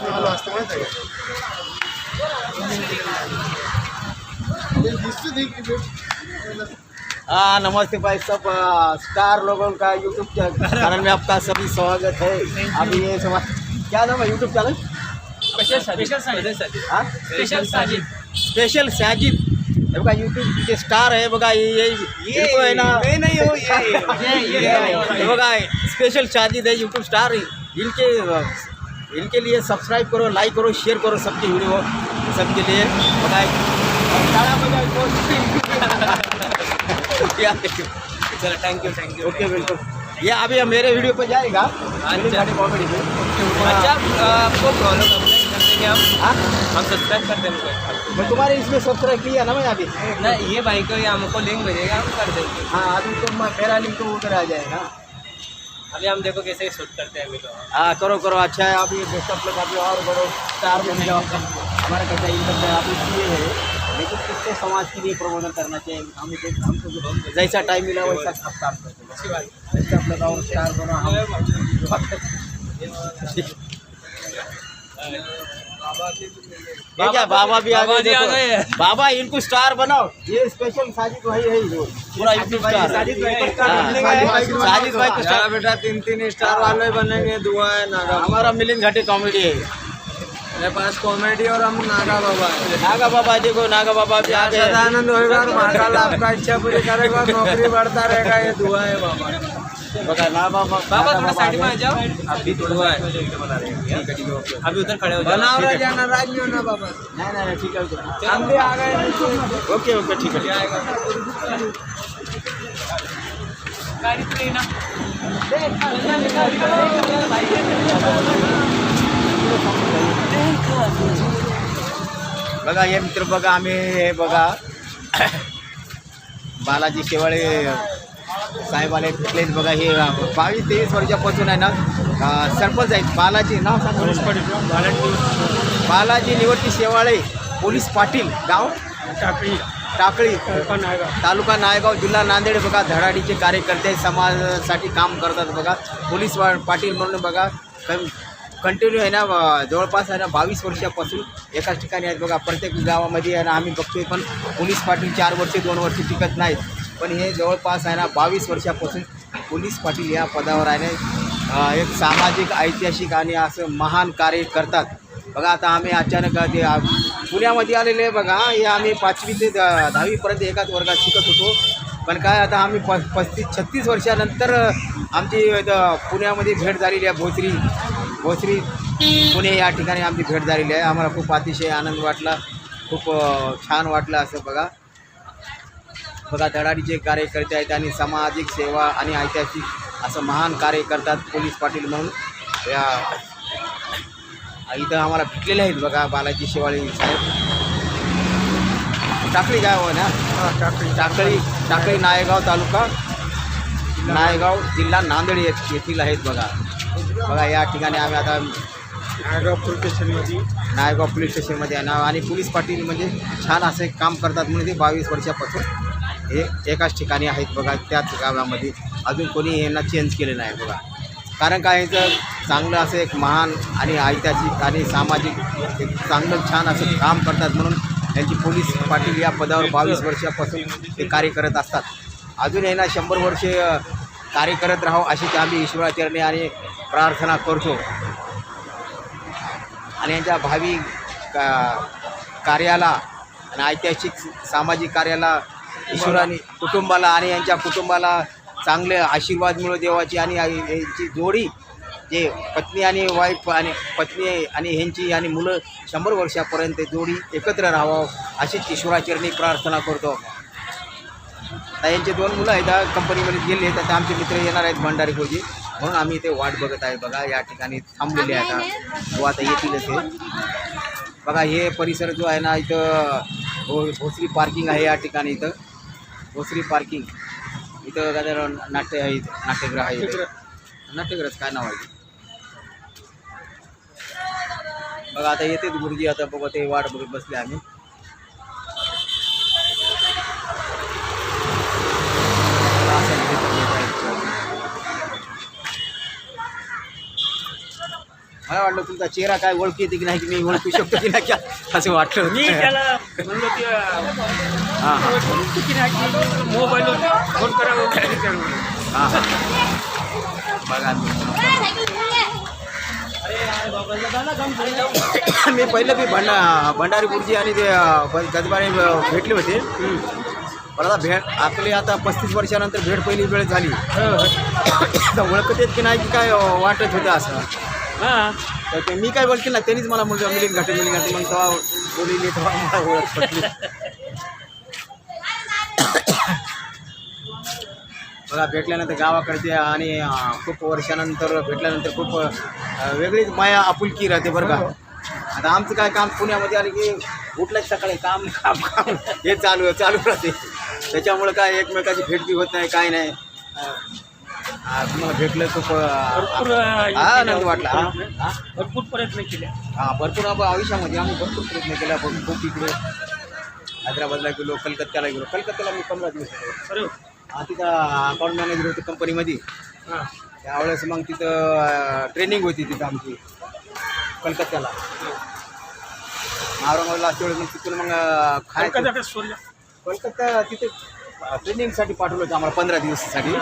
आहे हाँ नमस्ते भाई सब स्टार लोगों का यूट्यूब चैनल में आपका सभी स्वागत है। अभी ये समझ क्या नाम है यूट्यूब चैनल स्पेशल साजिद हाँ? स्पेशल साजिद स्पेशल बघा यूट्यूब के स्टार है बघा ये ये इनको है ना। नहीं हूँ ये ये ये बघा स्पेशल साजिद है यूट्यूब स्टार इनके इनके लिए सब्सक्राइब करो लाइक करो शेयर करो सबके वीडियो सबके लिए। क्या चलो thank you thank you okay बिल्कुल। ये अभी मेरे वीडियो पे जाएगा। कॉमेडी पे। अच्छा आपको प्रॉब्लम कंप्लेन कर देंगे हम। हाँ। हम सब्सक्राइब कर देंगे। मैं तुम्हारे इसमें सब्सक्राइब किया ना मैं अभी? ना ये भाई को ये हमको लिंक भेजेगा हम कर देंगे। हाँ अभी तो मेरा लिंक तो उधर आ जाएगा। अभी हम देखो कैसे शूट करते हैं अभी तो। हाँ करो करो अच्छा है अभी बेस्ट ऑफ लक अभी और बड़ो स्टार बन जाओ। हमारा कैसा इनकम है अभी इसलिए है लेकिन किससे समाज के लिए प्रबोधन करना चाहिए। हमें हमको जैसा टाइम मिला वैसा सब काम करते हैं। बेस्ट लक और स्टार बनो हम क्या बाबा भी आ बाबा गए। बाबा इनको स्टार बनाओ। ये स्पेशल साजिद भाई है जो पूरा यूट्यूब स्टार साजिद भाई को स्टार बेटा तीन तीन स्टार वाले बनेंगे दुआ है नागा। हमारा मिलिंद घाटी कॉमेडी है। मेरे पास कॉमेडी और हम नागा बाबा है। नागा बाबा देखो नागा बाबा भी आ गए। सदानंद होगा और महाकाल आपका इच्छा पूरी करेगा नौकरी बढ़ता रहेगा ये दुआ है बाबा। बाबा बाबा थोड़ा साइड में आ जाओ अभी दुआ है अभी उधर खड़े हो जाओ जाना राज नहीं होना बाबा. नाही नाही नाही, ठीक आहे ओके. हम भी आ गए ओके ओके ठीक आहे गाड़ी तो लेना बघा हे मित्र बघा आम्ही हे बघा. बालाजी शेवाळे साहेब आले प्लेस बघा हे बावीस तेवीस वर्षापासून आहे ना सरपंच आहेत. बालाजी नाव सांगा. बालाजी. निवृत्ती शेवाळे पोलीस पाटील गाव? टाकळी. तालुका नायगाव. जिल्हा नांदेड बघा. धडाडीचे कार्यकर्ते समाजासाठी काम करतात बघा. पोलीस पाटील म्हणून बघा. कंटिन्यू आहे ना जवळपास आहे ना बावीस वर्षापासून एकाच ठिकाणी आहेत बघा. प्रत्येक गावामध्ये आहे ना आम्ही बघतोय पण पोलीस पाटील चार वर्षे दोन वर्षे टिकत नाहीत. पण हे जवळपास आहे ना बावीस वर्षापासून पोलीस पाटील या पदावर आहे. ना एक सामाजिक ऐतिहासिक आणि असं महान कार्य करतात. बघा आता आम्ही अचानक ते पुण्यामध्ये आलेले आहे बघा. हे आम्ही पाचवी ते दहावीपर्यंत एकाच वर्गात शिकत होतो. पण काय आता आम्ही प पस्तीस छत्तीस वर्षानंतर आमची पुण्यामध्ये भेट झालेली आहे भोसरी. भोसरी पुणे या ठिकाणी आमची भेट झालेली आहे. आम्हाला खूप अतिशय आनंद वाटला. खूप छान वाटलं असं बघा. बघा धडाडीचे कार्यकर्ते आहेत आणि सामाजिक सेवा आणि ऐतिहासिक असं महान कार्य करतात पोलीस पाटील म्हणून. या इथं आम्हाला भेटलेले आहेत बघा बालाजी शिवाळी साहेब. टाकळी गाव आहे ना? टाकळी. टाकळी टाकळी नायगाव तालुका. नायगाव जिल्हा नांदेड येथ- येथील आहेत बघा. बघा या ठिकाणी आम्ही आता नायगाव पोलीस स्टेशनमध्ये. नायगाव पोलीस स्टेशनमध्ये आहे ना? आणि पोलीस पाटील म्हणजे छान असे काम करतात म्हणून ते बावीस वर्षापासून. हे एकाच ठिकाणी आहेत बघा त्याच गावामध्ये. अजून कोणी यांना चेंज केले नाही बघा. कारण काय याचं चांगलं असं एक महान आणि ऐतिहासिक आणि सामाजिक एक चांगलं छान असं काम करतात म्हणून त्यांची पोलीस पाटील या पदावर बावीस वर्षापासून ते कार्य करत असतात. अजून यांना शंभर वर्षे कार्य करत राहो अशी ते आम्ही ईश्वराचरणी आणि प्रार्थना करतो. आणि यांच्या भावी का कार्याला आणि ऐतिहासिक सामाजिक कार्याला ईश्वराने कुटुंबाला आणि यांच्या कुटुंबाला चांगले आशीर्वाद मिळो देवाची आणि यांची जोडी जे पत्नी आणि वाईफ आणि पत्नी आणि ह्यांची आणि मुलं शंभर वर्षापर्यंत जोडी एकत्र राहावं अशीच ईश्वराचरणी प्रार्थना करतो. आता यांचे दोन मुलं आहेत कंपनीमध्ये गेले आहेत आता आमचे मित्र येणार आहेत भंडारी फौजी म्हणून आम्ही इथे वाट बघत आहे. बघा या ठिकाणी थांबलेले आहे आता. तो आता येतीलच हे बघा हे परिसर जो आहे ना इथं हो- भोसरी पार्किंग आहे या ठिकाणी इथं. भोसरी पार्किंग. इथं काय तर नाट्य आहे नाट्यगृह आहे. इथं. नाट्यगृह काय नाव आहे? बघा आता येते गुरुजी आता बघा ते वाट बघत बसले आम्ही असं इथे चाललेलं आहे. मला वाटलं तुमचा चेहरा काय ओळखी येते की नाही की मी ओळखू शकतो की नाही का असं वाटलं. मी होतं. त्याला म्हणलो की हां हां. चुकी नाही मोबाईलवर फोन करावं हां हां. बघा. मी पहिलं मी भंडा भंडारी गुरुजी आणि ते गजबाने भेटले होते. पण आता भेट आपली आता पस्तीस वर्षानंतर भेट पहिली वेळ झाली. आता ओळखत येत की नाही की काय वाटत होतं असं? हां. तर ते मी काय बोलते ना त्यांनीच मला म्हणलं मिलिंग घाटे मिलिंग घाटे मग तेव्हा बोलली तेव्हा मला ओळख पटली बघा भेटल्यानंतर गावाकडचे आणि अं, खूप वर्षानंतर भेटल्यानंतर खूप अं, वेगळीच माया आपुलकी राहते बरं का. आता आमचं काय काम पुण्यामध्ये आलं की उठलंच सकाळी काम काम काम हे चालू चालू राहते. त्याच्यामुळं काय एकमेकाची भेटती होत नाही काय नाही. अं, आ, तुम्हाला भेटलं खूप भरपूर हे आनंद. वाटला हा? हा? भरपूर प्रयत्न केले हा भरपूर आपण आयुष्यामध्ये आम्ही भरपूर प्रयत्न केला पण खूप इकडे हैदराबादला गेलो कलकत्त्याला गेलो. कलकत्त्याला मी पंधरा दिवस होतो. अरे हा, तिथं अकाउंट मॅनेजर होते कंपनीमध्ये. हां. त्यावेळेस मग तिथं ट्रेनिंग होती तिथं आमची कलकत्त्याला. औरंगाबादला असते वेळेस मग तिथून मग अं, खायचं. कलकत्त्यात सोडलं. कोलकाता तिथे ट्रेनिंगसाठी पाठवलं होतं आम्हाला पंधरा दिवसासाठी.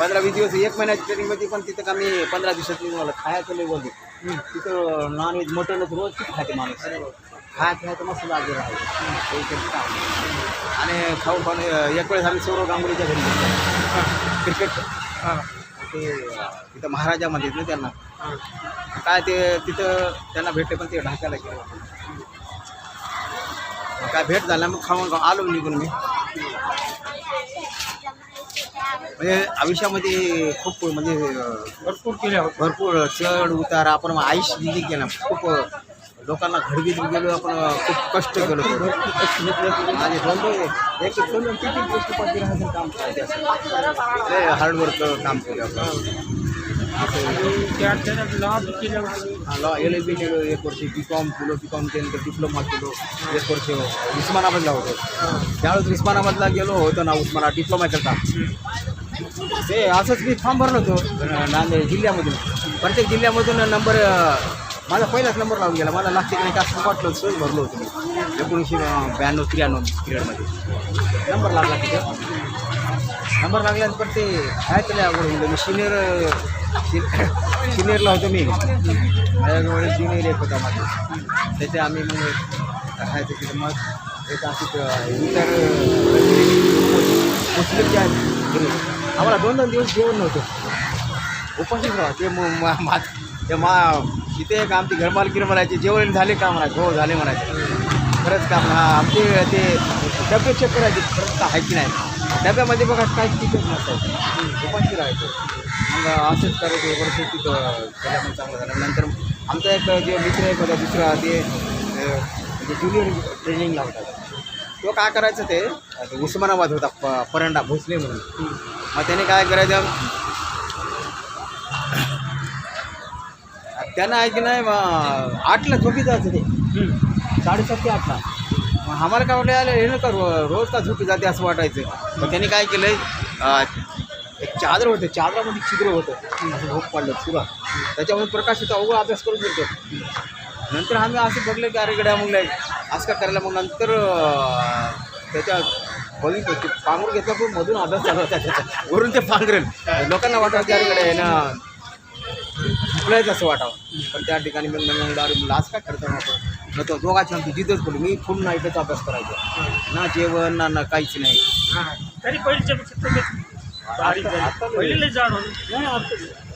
पंधरा वीस दिवस एक महिन्याची ट्रेनिंगमध्ये पण तिथं आम्ही पंधरा दिवसाची मला खायचं बोलते तिथं नॉनव्हेज मटनच रोज तिथं खाते माणूस. खाय खायचं मस्त लागलं आणि खाऊन पण एक वेळेस आम्ही सौरव गांगुलीच्या घरी क्रिकेट ते तिथं महाराजामध्ये आहेत ना त्यांना. काय ते तिथं त्यांना भेटले पण ते ढाक्याला गेले. काय भेट झाला मग खाऊन आलो निघून मी. म्हणजे आयुष्यामध्ये खूप म्हणजे भरपूर केल्या भरपूर चढ उतार आपण आयुष्य दिली केलं खूप लोकांना घडवीत गेलो आपण खूप कष्ट केलो. आणि एक काम हार्डवर्क काम केलं आपण एल बी केलो एक वर्ष बी कॉम केलो बी कॉम केल्यानंतर डिप्लोमा केलो एक वर्ष उस्मानाबादला होतो. त्यावेळेस उस्मानाबादला गेलो होतो ना उस्माना डिप्लोमा करता ते असंच मी फॉर्म भरलो होतो नांदेड जिल्ह्यामधून. प्रत्येक जिल्ह्यामधून नंबर माझा पहिलाच नंबर लावून गेला. मला लागते काही नाही का वाटलं सहज भरलो होतो मी. एकोणीसशे ब्याण्णव त्र्याण्णव पिरियडमध्ये नंबर लागला तिथं. नंबर लागल्यानंतर ते काय केलं अवघड मी सिनियर सिनियरला होतो मी. माझ्याजवळ सिनियर एक होता माझा. त्याचे आम्ही म्हणजे मग राहायचं तिथे मग. एक असं इतर मुस्लिमच्या आम्हाला दोन दोन दिवस जेवण नव्हतं. उपाशीच राहा ते मग मा- ते मा इथे एक आमची घरमालकीनं म्हणायचे जेवण झाले का म्हणायचे? हो झाले म्हणायचे. खरंच काम हा आमचे ते डबे चेक करायचे खरंच का आहे की नाही? डब्यामध्ये बघा काय तिथंच नसायचं उपाशी राहायचं. मग असंच करायचं वर्ष तिथं त्याला पण चांगलं झालं. नंतर आमचा एक जे मित्र एक होता दुसरा ते म्हणजे ज्युनियर ट्रेनिंग लावतात तो काय करायचं ते उस्मानाबाद होता प परंडा भोसले म्हणून. मग त्याने काय करायचं? त्यानं आहे की नाही मग आठला झोपी जायचं ते. साडेसात ते आठला. मग आम्हाला काय वाटलं आलं हे नका रो रोज का झोपी जाते असं वाटायचं. मग त्याने काय केलं एक चादर होतं चादरामध्ये छिद्र होतं. असं झोप पडलं पुरा. त्याच्यामध्ये प्रकाश होता अवघड अभ्यास करून घेतो. नंतर आम्ही असं बघलं की अरे गड्या मग असं का करायला? मग नंतर त्याच्या बघितलं ते पांघरूण घेतला पण मधून अभ्यास चालू होता त्याचा. वरून ते पांघरेल. लोकांना वाटावं अरे गड्या ना झुकलायच असं वाटावं. पण त्या ठिकाणी मग मग मला आज काय करता आपण? न तो दोघांची आमची जिद्दच पडली मी फुल नाईटच अभ्यास करायचो. ना जेवण ना ना काहीच नाही. तरी पहिलीच्या पेक्षा आता-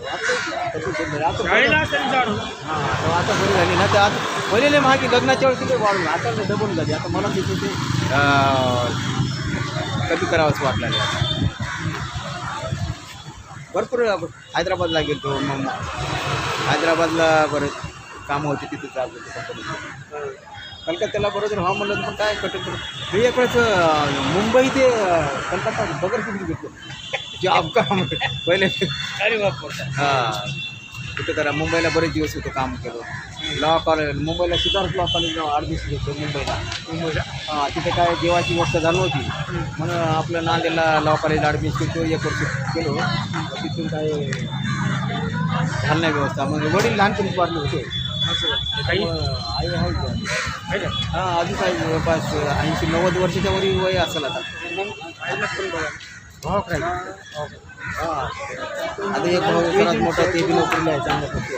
झाली पहिलेले ते बरं- आता बरं- शाळेला तरी जाड हां आता बरी झाली. ना तर आता पहिलेले मागे लग्नाच्या वेळेस तिथे वाढून. आता डबल झाली. आता मला तिथे ते कमी करावंच वाटलं भरपूर हैदराबादला गेलो मग हैदराबादला बरेच कामं होती तिथे जात होते कलकत्त्याला बरोबर हा म्हणलं पण काय कठीण मी एक मुंबई ते कलकत्ता बगर किती घेतलो जॉब का पहिले अरे बाप हां. करा मुंबईला बरेच दिवस होतो काम केलं. लॉ कॉलेज मुंबईला सिद्धार्थ लॉ कॉलेजला ॲडमिशन घेतो मुंबईला. मुंबईला. हां तिथे काय देवाची गोष्ट झाली होती. म्हणून आपलं नांदेडला लॉ कॉलेजला ॲडमिशन केलो एक वर्ष केलो. तिथून काय झालं नाही व्यवस्था मग वडील लहानपणीच वाढले होते. आई आई आहे का? आहे का? हा आधीच आहे जवळपास ऐंशी नव्वद वर्षाच्या वरील वय असेल आता. भाव काय आता एक भाऊ सर्वात मोठा ते बी नोकरीला आहे चांगल्या पक्षी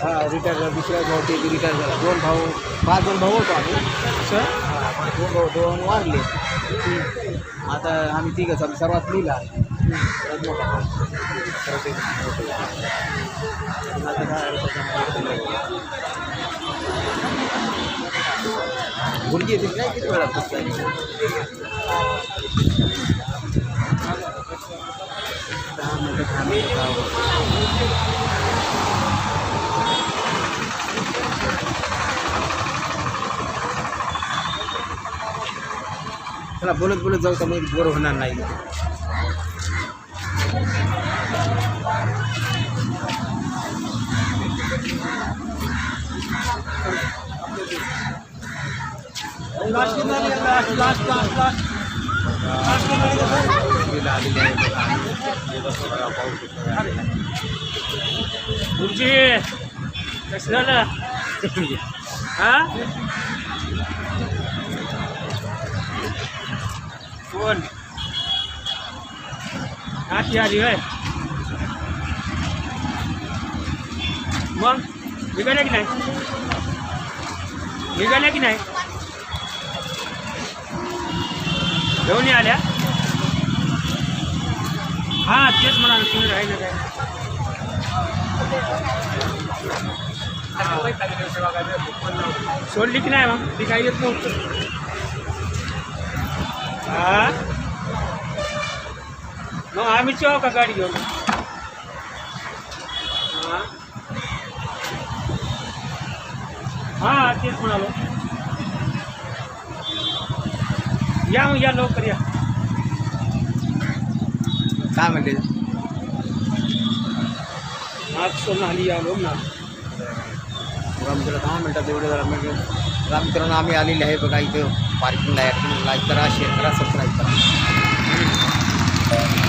हा रिटायर झाला दुसरा भाऊ ते. बी रिटायर झाला दोन भाऊ पाच दोन भाऊ होतो आम्ही हा, दोन भाऊ दोन वारले आता आम्ही तिघंच आम्ही सर्वात लिहिला आहे सर्वात मोठा सर्वात आता काय आहे मुलगी येते काय किती वेळा पुस्तक दहा मिनटं दहा मिनटं दहा चला बोलत बोलत जाऊ तर मग बोर होणार नाही मुलीला आलेली आहे बघा. आणि बघा, गुरुजी कसं झालं? हा? कोण? काशी आली होय? मग? निघाल्या की नाही? निघाल्या की नाही? घेऊन आल्या? तेच म्हणाल तुम्ही राहील काय सोडली की नाही मग? ती काही येत नव्हतं. हा? मग आम्ही जेव्हा का गाडी घेऊन? हा? हा तेच म्हणालो. या मग या लवकर या. काय म्हणते आज सोडून आली आलो ना आमच्याला दहा मिनटात एवढे जरा म्हणजे रामकरण आम्ही आलेले आहे बघा इथं. पार्किंगला लाईक करा शेअर करा सबस्क्राईब करा.